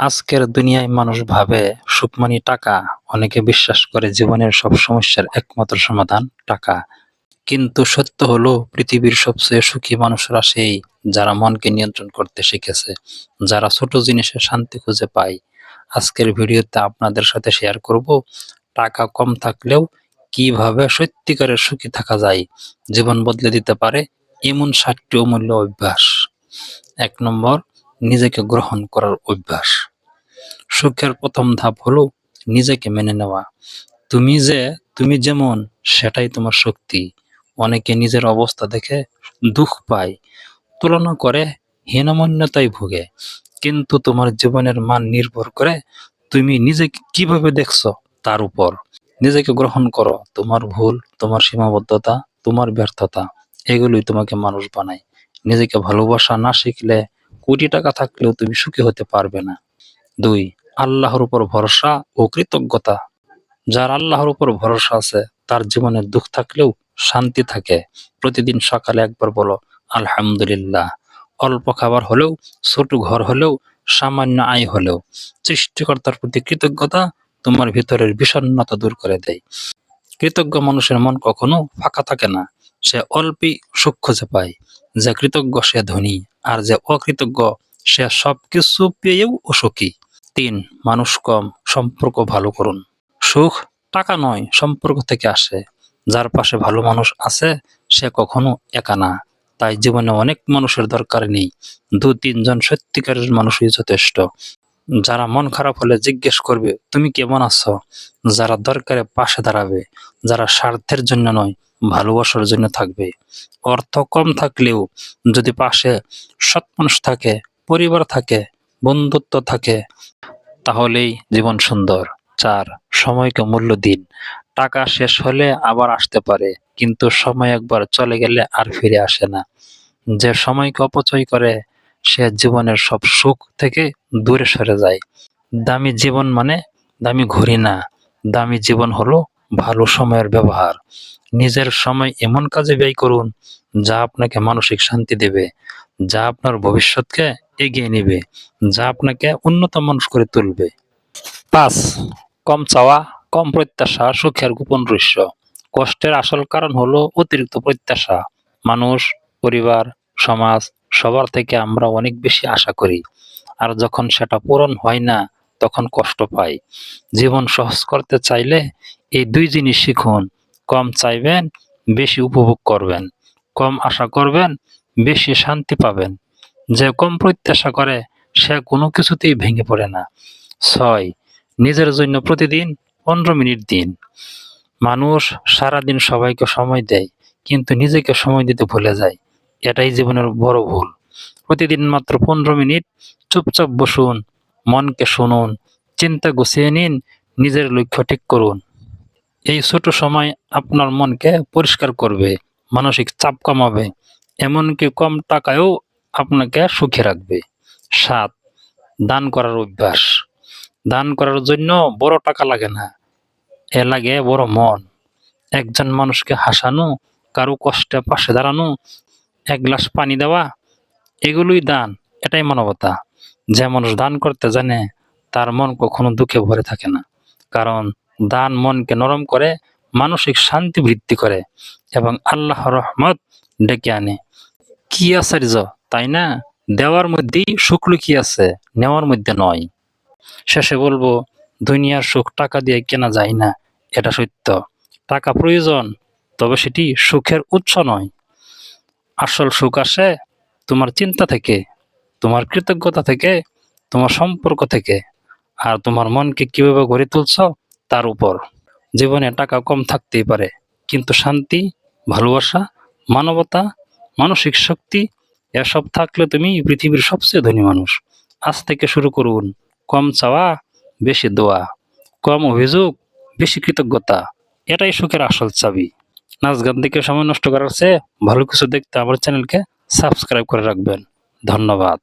আজকের দুনিয়ায় মানুষ ভাবে সুখ মানি টাকা, অনেকে বিশ্বাস করে জীবনের সব সমস্যার একমাত্র সমাধান টাকা। কিন্তু সত্য হলো, পৃথিবীর সবচেয়ে সুখী মানুষরা সেই যারা মনকে নিয়ন্ত্রণ করতে শিখেছে, যারা ছোট জিনিসে শান্তি খুঁজে পায়। আজকের ভিডিওতে আপনাদের সাথে শেয়ার করব টাকা কম থাকলেও কীভাবে সত্যিকারের সুখী থাকা যায়, জীবন বদলে দিতে পারে এমন সাতটি অমূল্য অভ্যাস। এক নম্বর, নিজেকে গ্রহণ করার অভ্যাস। সুখের প্রথম ধাপ হলো নিজেকে মেনে নেওয়া। তুমি যে, তুমি যেমন, সেটাই তোমার শক্তি। অনেকে নিজের অবস্থা দেখে দুঃখ পায়, তুলনা করে হীনমন্যতায় ভোগে। কিন্তু তোমার জীবনের মান নির্ভর করে তুমি নিজেকে কীভাবে দেখছ তার উপর। নিজেকে গ্রহণ করো, তোমার ভুল, তোমার সীমাবদ্ধতা, তোমার ব্যর্থতা, এগুলোই তোমাকে মানুষ বানায়। নিজেকে ভালোবাসা না শিখলে কোটি টাকা থাকলেও তুমি সুখী হতে পারবে না। দুই আল্লাহর উপর ভরসা ও কৃতজ্ঞতা। যার আল্লাহর উপর ভরসা আছে, তার জীবনে দুঃখ থাকলেও শান্তি থাকে। প্রতিদিন সকালে একবার বলো, আলহামদুলিল্লাহ। অল্প খাবার হলেও, ছোট ঘর হলেও, সামান্য আয় হলেও, সৃষ্টিকর্তার প্রতি কৃতজ্ঞতা তোমার ভিতরের বিষণ্ণতা দূর করে দেয়। কৃতজ্ঞ মানুষের মন কখনো ফাঁকা থাকে না। সে অল্পই সুখ খুঁজে পায়। যে কৃতজ্ঞ সে ধনী, আর যে অকৃতজ্ঞ সে সবকিছু পেয়েও অসুখী। তিন, মানুষ কম, সম্পর্ক ভালো করুন। সুখ টাকা নয়, সম্পর্ক থেকে আসে। যার পাশে ভালো মানুষ আছে, সে কখনো একা না। তাই জীবনে অনেক মানুষের দরকার নেই। দু, তিনজন সত্যিকারের মানুষই যথেষ্ট। যারা মন খারাপ হলে জিজ্ঞেস করবে, তুমি কেমন আছো? যারা দরকারে পাশে দাঁড়াবে, যারা স্বার্থের জন্য নয়, ভালোবাসার জন্য থাকবে। অর্থ কম থাকলেও যদি পাশে সৎ মানুষ থাকে, পরিবার থাকে বন্ধুত্ব থাকে, তাহলেই জীবন সুন্দর। চার, সময়কে মূল্য দিন। টাকা শেষ হলে আবার আসতে পারে, কিন্তু সময় একবার চলে গেলে আর ফিরে আসে না। যে সময়কে অপচয় করে, সে জীবনের সব সুখ থেকে দূরে সরে যায়। দামি জীবন মানে দামি ঘড়ি না দামি জীবন হলো ভালো সময়ের ব্যবহার। নিজের সময় এমন কাজে ব্যয় করুন, যা আপনাকে মানসিক শান্তি দেবে। যা আপনার ভবিষ্যৎকে এগিয়ে নেবে, যা আপনাকে উন্নত মানুষ করে তুলবে। পাঁচ, কম চাওয়া, কম প্রত্যাশা সুখের গোপন রহস্য কষ্টের আসল কারণ হলো অতিরিক্ত প্রত্যাশা। মানুষ, পরিবার, সমাজ, সবার থেকে আমরা অনেক বেশি আশা করি। আর যখন সেটা পূরণ হয় না, তখন কষ্ট পাই। জীবন সহজ করতে চাইলে এই দুই জিনিস শিখুন। কম চাইবেন, বেশি উপভোগ করবেন। কম আশা করবেন বেশি শান্তি পাবেন। যে কম প্রত্যাশা করে, সে কোনো কিছুতেই ভেঙে পড়ে না। ছয়, নিজের জন্য প্রতিদিন পনেরো মিনিট দিন। মানুষ সারাদিন সবাইকে সময় দেয়, কিন্তু নিজেকে সময় দিতে ভুলে যায়। এটাই জীবনের বড় ভুল। প্রতিদিন মাত্র পনেরো মিনিট চুপচাপ বসুন, মনকে শুনুন, চিন্তা গুছিয়ে নিন, নিজের লক্ষ্য ঠিক করুন। এই ছোট সময় আপনার মনকে পরিষ্কার করবে, মানসিক চাপ কমাবে এমনকি কম টাকায়ও আপনাকে সুখে রাখবে। সাত, দান করার অভ্যাস। দান করার জন্য বড় টাকা লাগে না। এ লাগে বড় মন। একজন মানুষকে হাসানো, কারও কষ্টে পাশে দাঁড়ানো, এক গ্লাস পানি দেওয়া, এগুলোই দান, এটাই মানবতা। যে মানুষ দান করতে জানে, তার মন কখনো দুঃখে ভরে থাকে না। কারণ দান মনকে নরম করে, মানসিক শান্তি বৃদ্ধি করে এবং আল্লাহ রহমত ডেকে আনে? কি আশ্চর্য তাই না? দেওয়ার মধ্যেই সুখ লুকিয়ে আছে? নেওয়ার মধ্যে নয়। শেষে বলব, দুনিয়ার সুখ টাকা দিয়ে কেনা যায় না, এটা সত্য। টাকা প্রয়োজন, তবে সেটি সুখের উৎস নয়। আসল সুখ আসে তোমার চিন্তা থেকে, তোমার কৃতজ্ঞতা থেকে, তোমার সম্পর্ক থেকে, আর তোমার মনকে কীভাবে গড়ে তুলছ তার উপর। জীবনে টাকা কম থাকতেই পারে, কিন্তু শান্তি, ভালোবাসা মানবতা, মানসিক শক্তি, এসব থাকলে তুমি পৃথিবীর সবচেয়ে ধনী মানুষ। আজ থেকে শুরু করুন। কম চাওয়া, বেশি দোয়া। কম অভিযোগ, বেশি কৃতজ্ঞতা। এটাই সুখের আসল চাবি। নাচ গান দেখে সময় নষ্ট করার চেয়ে ভালো কিছু দেখতে আমার চ্যানেলকে সাবস্ক্রাইব করে রাখবেন। ধন্যবাদ।